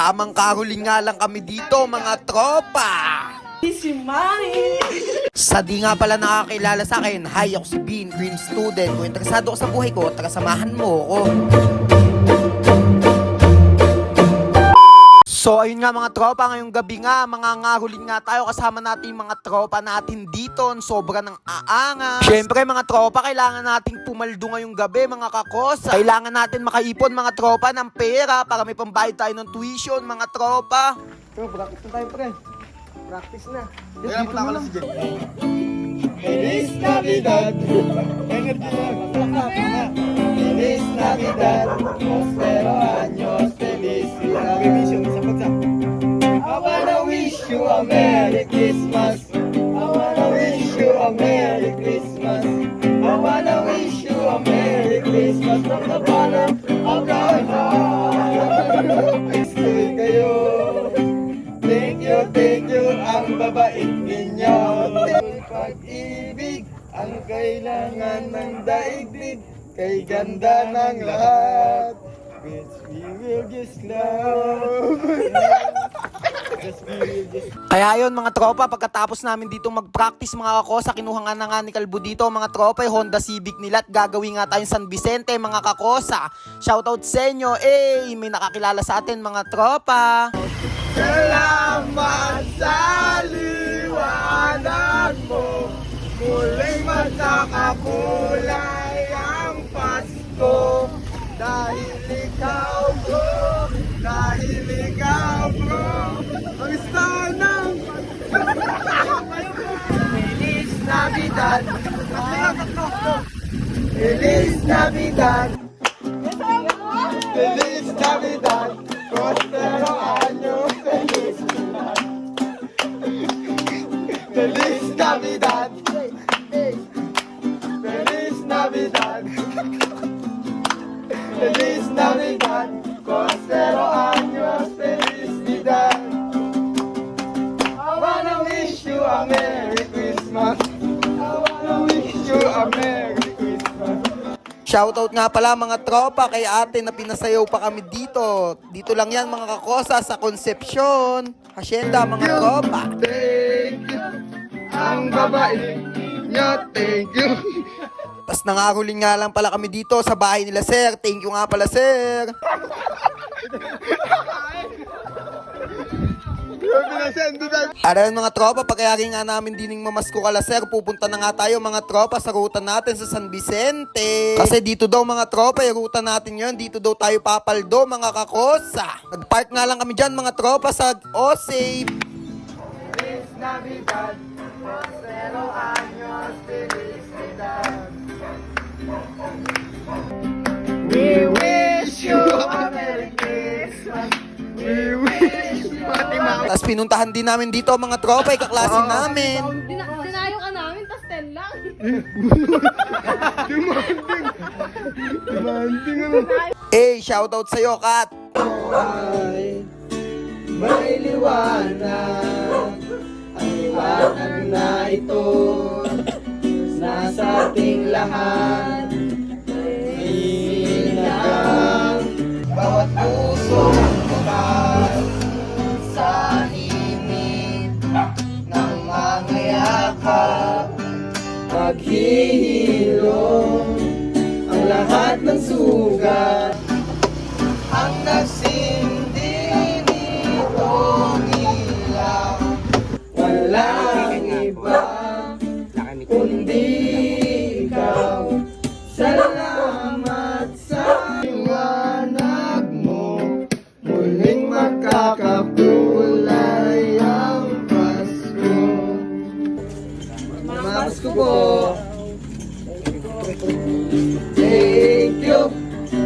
Tamang kahuling nga lang kami dito mga tropa. Si Manny! Sa di nga pala nakakilala sa akin, hi ako si Bean, Green Student. Kung interesado ka sa buhay ko, taga samahan mo ako. So ayun nga mga tropa, ngayong gabi nga, mga ngahulin nga tayo kasama natin yung mga tropa natin dito. Sobra ng aanga. Siyempre mga tropa, kailangan nating pumaldo ngayong gabi mga kakosa. Kailangan natin makaipon mga tropa ng pera para may pambayad tayo ng tuition mga tropa. Bro, practice na tayo, pre. Practice na. Kaya mo lang si Jen. Feliz Navidad. Energy na. Feliz Navidad. Prospero años. Merry Christmas. I wanna wish you a Merry Christmas. I wanna wish you a Merry Christmas from the bottom of our heart. Stay kayo. Thank you, thank you, ang babait ninyo. Pag-ibig, ang kailangan ng daigdig, kay ganda ng lahat. Which we will just love. Just we will just Kaya yun mga tropa, pagkatapos namin dito mag-practice mga kakosa, kinuha nga na nga ni Kalbo dito mga tropa, yung Honda Civic nila at gagawin nga tayong San Vicente mga kakosa. Shoutout sa inyo, eh, may nakakilala sa atin mga tropa. Salamat sa liwanag mo Muling magkakakulay ang Pasko Dahil ikaw bro Dahil Navidad. Feliz Navidad. Feliz Navidad. Prospero año Shoutout nga pala mga tropa kay ate na pinasayaw pa kami dito. Dito lang yan mga kakosa sa Concepcion. Hacienda mga tropa. Thank you Ang babae niya Thank you Tapos nangahuling nga lang pala kami dito sa bahay nila sir. Thank you nga pala sir. Aral mga tropa, pagkayari nga namin dining mamasko kala sir, pupunta na nga tayo mga tropa sa ruta natin sa San Vicente. Kasi dito daw mga tropa, yung ruta natin yun, dito daw tayo papaldo mga kakosa. Nag-park nga lang kami dyan mga tropa sa Osave. Feliz Navidad Prospero años Felicidad We Tapos pinuntahan din namin dito mga tropa, ikaklase namin. Dina dinayo ka namin, tas 10 lang. Demanding ano Eh, shoutout sa'yo, Kat. ay may liwanag Ang liwanag na ito Nasa ating lahat Sinagang Bawat puso Paghihilom Ang lahat ng sugat. Ang nagsindi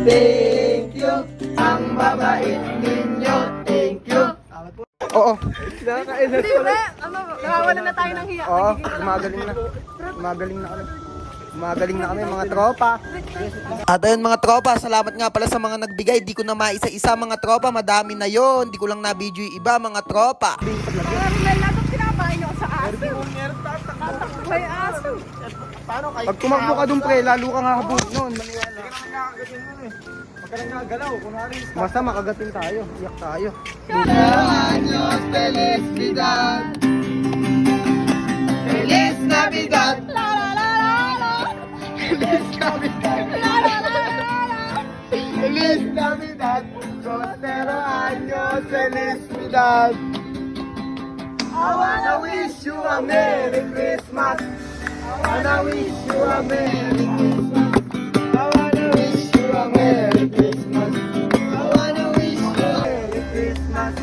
thank you Ang babait ninyo, thank you Oo, Hindi ba? Ano, nawawala na tayo ng hiya. Oo, gumagaling na. Gumagaling na kami. Gumagaling na kami mga tropa. At ayun mga tropa, salamat nga pala sa mga nagbigay. Di ko na maisa-isa mga tropa, madami na yon. Di ko lang na-video yung iba mga tropa. Marami na lahat ang kinabain nyo sa aso. Tatakbo may aso. Pag tumakbo ka dun pre, lalo ka nga habog nun. Maniwala. ka lang gagalaw. Kunwari, Basta makagatin tayo. Iyak tayo. Años felicidad. Feliz Navidad. Feliz Navidad. Feliz Navidad. Prospero años felicidad. I wanna wish you a Merry Christmas. I wanna wish you a Merry Christmas. I wanna wish you a Merry Christmas. I wanna wish you a Merry Christmas.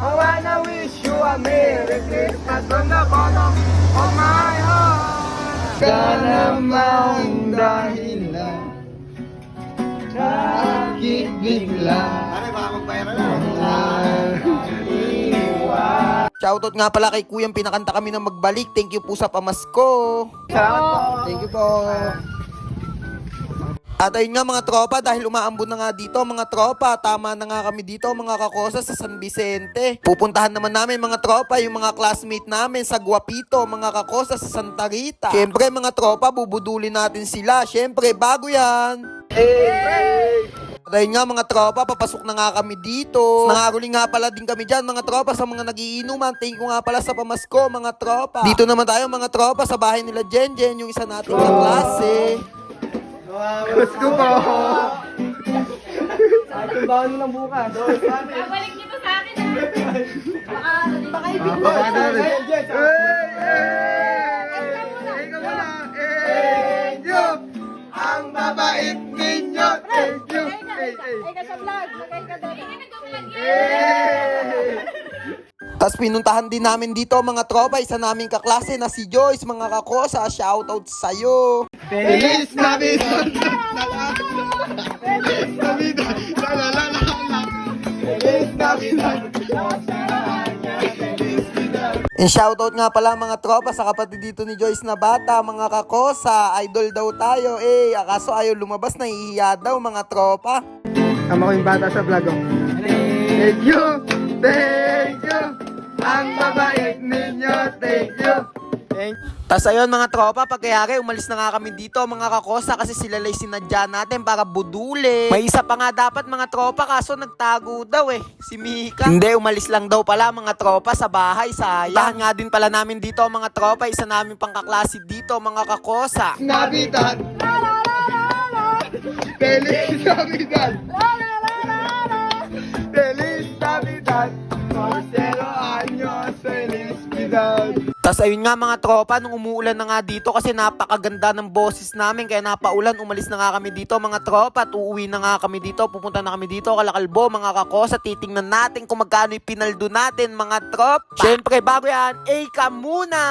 I wanna wish you a Merry Christmas from the bottom of my heart. Ka namang dahilan Kahit bigla Shoutout nga pala kay Kuyang pinakanta kami na magbalik. Thank you po sa pamasko. Thank you po. At ayun nga mga tropa, dahil umaambon na nga dito mga tropa, tama na nga kami dito mga kakosa sa San Vicente. Pupuntahan naman namin mga tropa, yung mga classmate namin sa Guapito, mga kakosa sa Santa Rita. Siyempre mga tropa, bubudulin natin sila. Siyempre, bago yan. At ayun nga mga tropa, papasok na nga kami dito. Nangaruli nga pala din kami dyan mga tropa sa mga nagiinuman. Thank you nga pala sa pamasko mga tropa. Dito naman tayo mga tropa sa bahay nila Jen Jen, yung isa nating kaklase. Let's go po! Babalik nito sa akin ah. Baka, baka ibig mo. Thank Ang babait ninyo! Thank you! Hey. Ay, ka sa vlog. Magay ka doon. Ay, nag-vlog Tapos pinuntahan din namin dito mga tropa, isa naming kaklase na si Joyce, mga kakosa, shoutout sa'yo. Feliz Navidad! Feliz Navidad! La la la la And shoutout nga pala mga tropa sa kapatid dito ni Joyce na bata, mga kakosa, idol daw tayo eh, akaso ayaw lumabas, nahihiya daw mga tropa. Tama ko yung bata sa vlog oh. Thank you! Thank you! Ang you! Thank you! Tapos ayun mga tropa, pagkayari umalis na nga kami dito mga kakosa kasi sila lang sinadya natin para buduli. May isa pa nga dapat mga tropa kaso nagtago daw eh, si Mika. Hindi, umalis lang daw pala mga tropa sa bahay, sayang. Tahan nga din pala namin dito mga tropa, isa namin pang kaklase dito mga kakosa. Navidad! Feliz Navidad! Tapos ayun nga mga tropa, nung umuulan na nga dito kasi napakaganda ng boses namin kaya napaulan, umalis na nga kami dito mga tropa at uuwi na nga kami dito, pupunta na kami dito, kalakalbo mga kakosa, titingnan natin kung magkano yung pinaldo natin mga tropa. Siyempre bago yan, eh ka muna!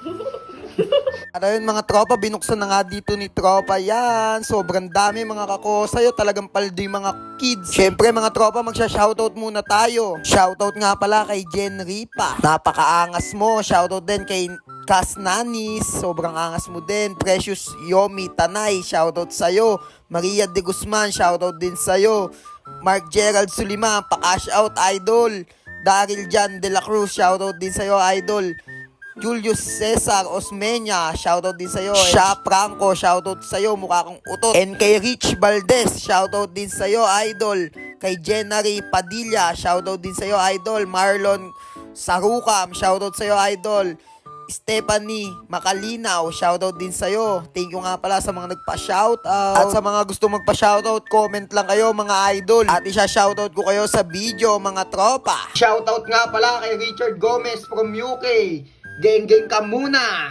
At ayun mga tropa, binuksan na nga dito ni tropa yan. Sobrang dami mga kakosayo, talagang paldo yung mga kids. Siyempre mga tropa, magsha-shoutout muna tayo. Shoutout nga pala kay Jen Ripa. Napakaangas mo. Shoutout din kay Kas Nanis. Sobrang angas mo din. Precious Yomi Tanay. Shoutout sa'yo. Maria De Guzman. Shoutout din sa'yo. Mark Gerald Suliman. Pa-cash out, idol. Daryl Jan De La Cruz. Shoutout din sa'yo, idol. Julius Cesar Osmeña, shoutout din sa'yo. Sha Franco, shoutout sa'yo, mukha kang utot. And kay Rich Valdez, shoutout din sa'yo, idol. Kay Jenary Padilla, shoutout din sa'yo, idol. Marlon Sarukam, shoutout sa'yo, idol. Stephanie Makalinaw, shoutout din sa'yo. Thank you nga pala sa mga nagpa-shoutout. At sa mga gusto magpa-shoutout, comment lang kayo mga idol. At isa-shoutout ko kayo sa video mga tropa. Shoutout nga pala kay Richard Gomez from UK. Geng-geng ka muna!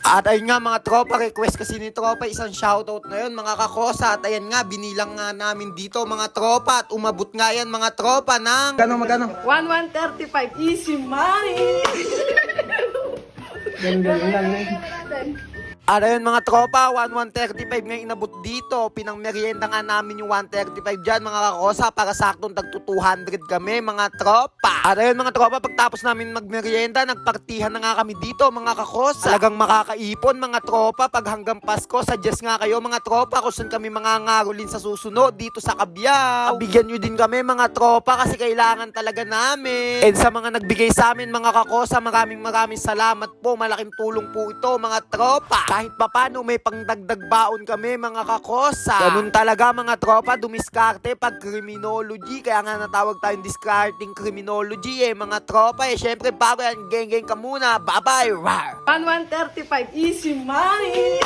At ayun nga mga tropa, request kasi ni tropa isang shoutout na yun mga kakosa. At ayan nga, binilang nga namin dito mga tropa. At umabot nga yan mga tropa ng... Magkano, magkano? 1135. Easy money. At ayun mga tropa, 1135 nga inabot dito. Pinang merienda nga namin yung 135 dyan mga kakosa para saktong tag 200 kami mga tropa. At ayun mga tropa, pagtapos namin magmerienda, nagpartihan na nga kami dito mga kakosa. Talagang makakaipon mga tropa pag hanggang Pasko. Suggest nga kayo mga tropa kung saan kami mga ngarulin sa susunod dito sa Kabyao. Bigyan nyo din kami mga tropa kasi kailangan talaga namin. And sa mga nagbigay sa amin mga kakosa, maraming maraming salamat po. Malaking tulong po ito mga tropa. Kahit papano may pangdagdag baon kami mga kakosa. Ganun talaga mga tropa, dumiskarte pag criminology. Kaya nga natawag tayong discarding criminology eh mga tropa eh. Syempre bago yan, geng-geng ka muna. Bye-bye! Rawr! 1135 easy money.